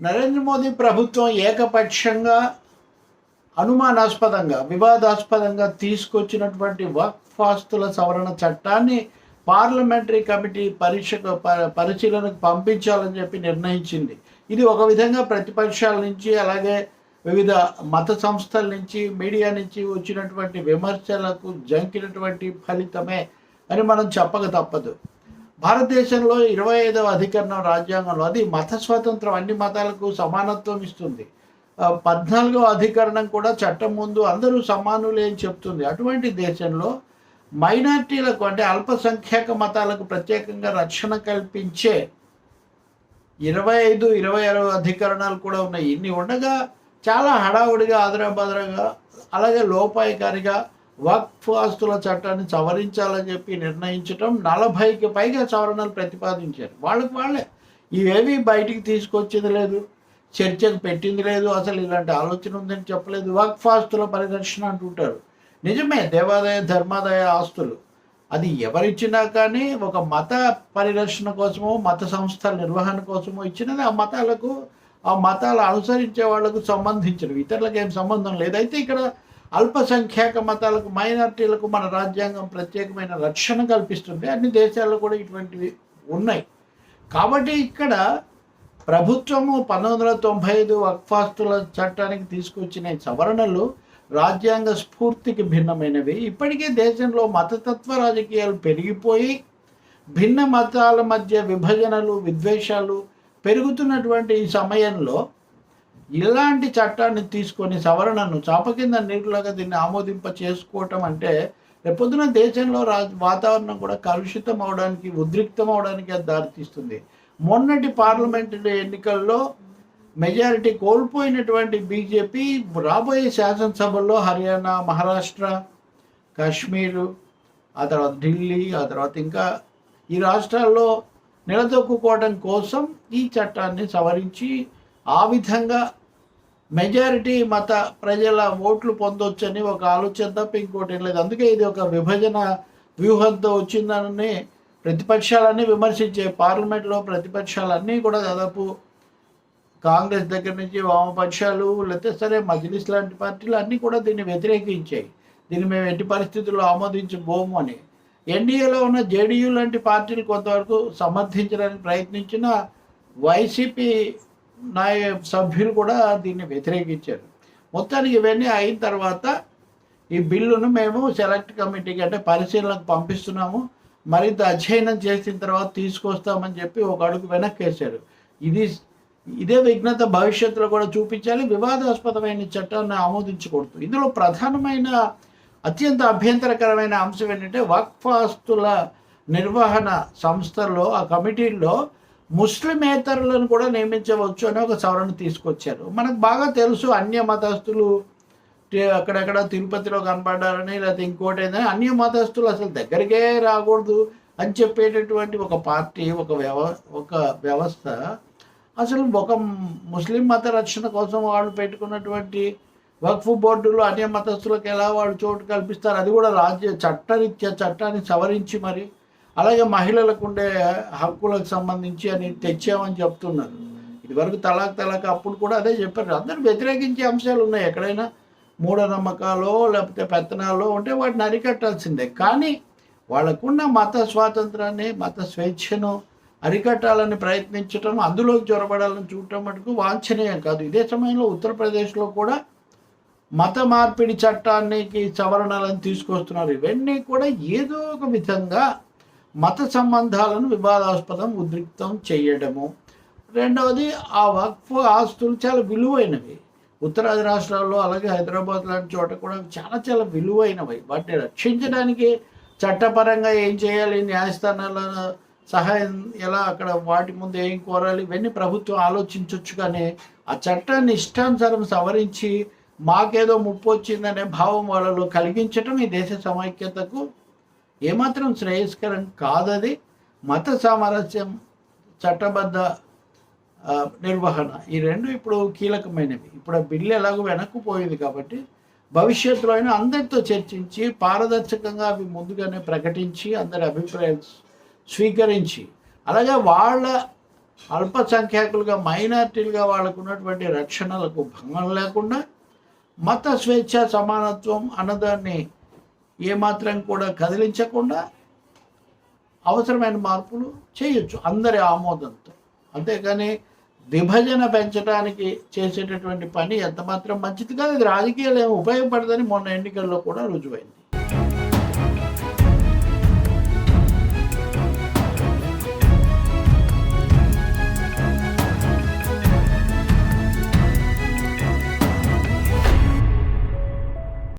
నరేంద్ర మోదీ ప్రభుత్వం ఏకపక్షంగా అనుమానాస్పదంగా వివాదాస్పదంగా తీసుకొచ్చినటువంటి వక్ఫ్ ఆస్తుల సవరణ చట్టాన్ని పార్లమెంటరీ కమిటీ పరీక్షకు పరిశీలనకు పంపించాలని చెప్పి నిర్ణయించింది. ఇది ఒక విధంగా ప్రతిపక్షాల నుంచి అలాగే వివిధ మత సంస్థల నుంచి మీడియా నుంచి వచ్చినటువంటి విమర్శలకు జంకినటువంటి ఫలితమే అని మనం చెప్పక తప్పదు. భారతదేశంలో ఇరవై ఐదవ అధికరణం రాజ్యాంగంలో అది మత స్వాతంత్రం అన్ని మతాలకు సమానత్వం ఇస్తుంది. ఆ, పద్నాలుగవ అధికరణం కూడా చట్టం ముందు అందరూ సమానులే అని చెప్తుంది. అటువంటి దేశంలో మైనార్టీలకు అంటే అల్పసంఖ్యాక మతాలకు ప్రత్యేకంగా రక్షణ కల్పించే ఇరవై ఐదు ఇరవై ఆరు అధికరణాలు కూడా ఉన్నాయి. ఇన్ని ఉండగా చాలా హడావుడిగా ఆదరాబాదరగా అలాగే లోపాయకారిగా వక్ఫ్ ఆస్తుల చట్టాన్ని సవరించాలని చెప్పి నిర్ణయించటం నలభైకి పైగా సవరణలు ప్రతిపాదించారు. వాళ్ళకి వాళ్ళే. ఇవేవి బయటికి తీసుకొచ్చింది లేదు. చర్చకు పెట్టింది లేదు. అసలు ఇలాంటి ఆలోచన ఉందని చెప్పలేదు. వక్ఫ్ ఆస్తుల పరిరక్షణ అంటుంటారు. నిజమే దేవాదాయ ధర్మాదాయ ఆస్తులు. అది ఎవరిచ్చినా కానీ ఒక మత పరిరక్షణ కోసమో మత సంస్థల నిర్వహణ కోసమో ఇచ్చినది ఆ మతాలకు ఆ మతాలు అనుసరించే వాళ్ళకు సంబంధించినవి. ఇతరులకు ఏం సంబంధం లేదు. అయితే ఇక్కడ అల్పసంఖ్యాక మతాలకు మైనారిటీలకు మన రాజ్యాంగం ప్రత్యేకమైన రక్షణ కల్పిస్తుంది. అన్ని దేశాల్లో కూడా ఇటువంటివి ఉన్నాయి. కాబట్టి ఇక్కడ ప్రభుత్వము పంతొమ్మిది వందల తొంభై ఐదు వక్ఫాస్తుల చట్టానికి తీసుకొచ్చిన సవరణలు రాజ్యాంగ స్ఫూర్తికి భిన్నమైనవి. ఇప్పటికే దేశంలో మతతత్వ రాజకీయాలు పెరిగిపోయి భిన్న మతాల మధ్య విభజనలు విద్వేషాలు పెరుగుతున్నటువంటి ఈ సమయంలో ఇలాంటి చట్టాన్ని తీసుకొని సవరణను చాప కింద నీటిలాగా దీన్ని ఆమోదింప చేసుకోవటం అంటే రేపొద్దున దేశంలో రా వాతావరణం కూడా కలుషితం అవడానికి ఉద్రిక్తం అవడానికి అది దారితీస్తుంది. మొన్నటి పార్లమెంటు ఎన్నికల్లో మెజారిటీ కోల్పోయినటువంటి బీజేపీ రాబోయే శాసనసభల్లో హర్యానా మహారాష్ట్ర కాశ్మీరు ఆ తర్వాత ఢిల్లీ ఆ తర్వాత ఇంకా ఈ రాష్ట్రాల్లో నిలదొక్కుకోవడం కోసం ఈ చట్టాన్ని సవరించి ఆ విధంగా మెజారిటీ మత ప్రజల ఓట్లు పొందొచ్చని ఒక ఆలోచన తప్ప ఇంకోటి ఏం లేదు. అందుకే ఇది ఒక విభజన వ్యూహంతో వచ్చిందని ప్రతిపక్షాలన్నీ విమర్శించే పార్లమెంట్లో ప్రతిపక్షాలన్నీ కూడా దాదాపు కాంగ్రెస్ దగ్గర నుంచి వామపక్షాలు లేకపోతే సరే మజ్లిస్ లాంటి పార్టీలు అన్నీ కూడా దీన్ని వ్యతిరేకించాయి. దీన్ని మేము ఎట్టి పరిస్థితుల్లో ఆమోదించబోము అని. ఎన్డీఏలో ఉన్న జేడీయూ లాంటి పార్టీలు కొంతవరకు సమర్థించడానికి ప్రయత్నించిన వైసీపీ నాయ సభ్యులు కూడా దీన్ని వ్యతిరేకించారు. మొత్తానికి ఇవన్నీ అయిన తర్వాత ఈ బిల్లును మేము సెలెక్ట్ కమిటీకి అంటే పరిశీలనకు పంపిస్తున్నాము. మరింత అధ్యయనం చేసిన తర్వాత తీసుకొస్తామని చెప్పి ఒక అడుగు వెనక్కి వేశారు. ఇది ఇదే విఘ్నత భవిష్యత్తులో కూడా చూపించాలి. వివాదాస్పదమైన చట్టాన్ని ఆమోదించకూడదు. ఇందులో ప్రధానమైన అత్యంత అభ్యంతరకరమైన అంశం ఏంటంటే వక్ఫాస్తుల నిర్వహణ సంస్థల్లో ఆ కమిటీల్లో ముస్లిమేతరులను కూడా నియమించవచ్చు అని ఒక సవరణ తీసుకొచ్చారు. మనకు బాగా తెలుసు అన్య మతస్థులు అక్కడక్కడ తిరుపతిలో కనపడ్డారని లేకపోతే ఇంకోటి ఏంటని అన్య మతస్థులు అసలు దగ్గరికే రాకూడదు అని చెప్పేటటువంటి ఒక పార్టీ ఒక వ్యవ ఒక వ్యవస్థ అసలు ఒక ముస్లిం మత రక్షణ కోసం వాళ్ళు పెట్టుకున్నటువంటి వక్ఫ్ బోర్డులో అన్య మతస్థులకు ఎలా వాళ్ళు చోటు కల్పిస్తారు? అది కూడా రాజ్య చట్టరీత్యా చట్టాన్ని సవరించి మరి అలాగే మహిళలకు ఉండే హక్కులకు సంబంధించి అని తెచ్చామని చెప్తున్నారు. ఇదివరకు తలాక్ తలాక్ అప్పుడు కూడా అదే చెప్పారు. అందరూ వ్యతిరేకించే అంశాలు ఉన్నాయి. ఎక్కడైనా మూఢనమ్మకాలో లేకపోతే పెత్తనాలో ఉంటే వాటిని అరికట్టాల్సిందే. కానీ వాళ్ళకున్న మత స్వాతంత్రాన్ని మత స్వేచ్ఛను అరికట్టాలని ప్రయత్నించటం అందులోకి చొరబడాలని చూడటం మటుకు వాంఛనీయం కాదు. ఇదే సమయంలో ఉత్తరప్రదేశ్లో కూడా మత మార్పిడి చట్టానికి సవరణలను తీసుకొస్తున్నారు. ఇవన్నీ కూడా ఏదో ఒక విధంగా మత సంబంధాలను వివాదాస్పదం ఉద్రిక్తం చేయడము. రెండవది ఆ వక్ఫ్ ఆస్తులు చాలా విలువైనవి. ఉత్తరాది రాష్ట్రాల్లో అలాగే హైదరాబాద్ లాంటి చోట కూడా చాలా చాలా విలువైనవి. వాటిని రక్షించడానికి చట్టపరంగా ఏం చేయాలి న్యాయస్థానాల సహాయం ఎలా అక్కడ వాటి ముందు ఏం కోరాలి ఇవన్నీ ప్రభుత్వం ఆలోచించవచ్చు కానీ ఆ చట్టాన్ని ఇష్టానుసారం సవరించి మాకేదో ముప్పు వచ్చిందనే భావం వాళ్ళలో కలిగించటం ఈ దేశ సమైక్యతకు ఏమాత్రం శ్రేయస్కరం కాదది మత సామరస్యం చట్టబద్ధ నిర్వహణ. ఈ రెండు ఇప్పుడు కీలకమైనవి. ఇప్పుడు ఆ బిల్లు ఎలాగో వెనక్కు పోయింది కాబట్టి భవిష్యత్తులో అయినా అందరితో చర్చించి పారదర్శకంగా అవి ముందుగానే ప్రకటించి అందరి అభిప్రాయాలు స్వీకరించి అలాగే వాళ్ళ అల్పసంఖ్యాకులుగా మైనార్టీలుగా వాళ్ళకు ఉన్నటువంటి రక్షణలకు భంగం లేకుండా మత స్వేచ్ఛ సమానత్వం అన్నదాన్ని ఏమాత్రం కూడా కదిలించకుండా అవసరమైన మార్పులు చేయొచ్చు అందరి ఆమోదంతో. అంతేకాని విభజన పెంచడానికి చేసేటటువంటి పని ఎంతమాత్రం మంచిది కాదు. ఇది రాజకీయాలు ఏమి ఉపయోగపడదని మొన్న ఎన్నికల్లో కూడా రుజువైంది.